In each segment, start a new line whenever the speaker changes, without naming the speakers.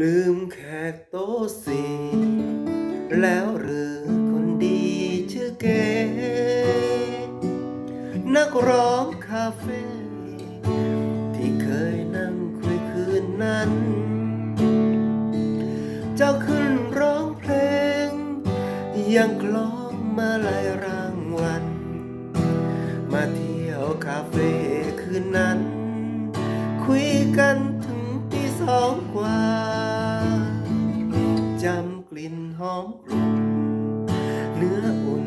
ลืมแขกโต๊ะสี่แล้วหรือคนดีชื่อเกนักร้องคาเฟ่ที่เคยนั่งคุยคืนนั้น เจ้าขึ้นร้องเพลง ยังคล้องมาลายรางวัลมาเที่ยวคาเฟ่คืนนั้น คุยกันถึง สองกว่าจำกลิ่นหอมกลุ่นเนื้ออุ่น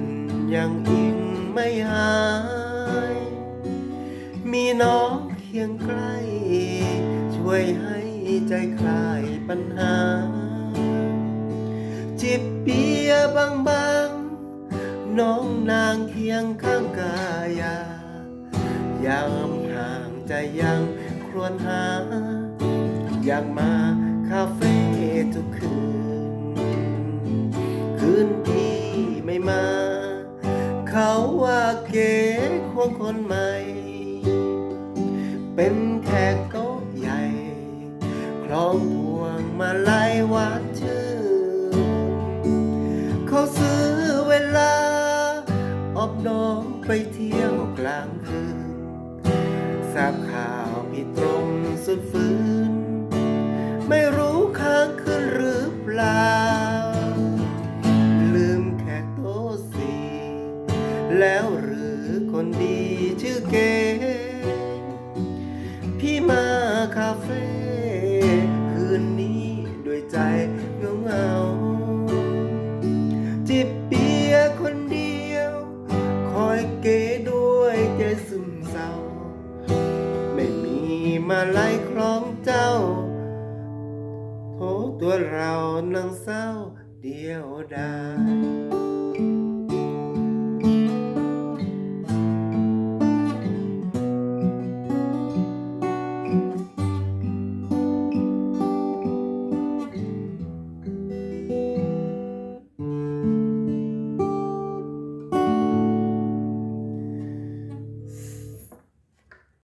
ยังอิ่งไม่หาย มีน้องเคียงใกล้ ช่วยให้ใจคลายปัญหา จิบเบียบางๆ น้องนางเคียงข้างกายายามห่างใจยังครวญหา อยากมาคาเฟ่ทุกคืน คืนที่ไม่มา เขาว่าเก๋ควงคนใหม่ เป็นแขกโต๊ะใหญ่ คล้องพวงมาลัยหวานชื่นเขาซื้อเวลาอบน้องไปเที่ยวกลางคืนทราบข่าวพี่ตรงสุดฟื้น แล้วหรือคนดีชื่อเก๋พี่มาคาเฟ่คืนนี้ด้วยใจเงาเงาจิบเบียร์คนเดียว คอยเก๋ด้วยใจซึมเศร้า ไม่มีมาไล่คล้องเจ้าโทตัวเรานั่งเศร้าเดียวดาย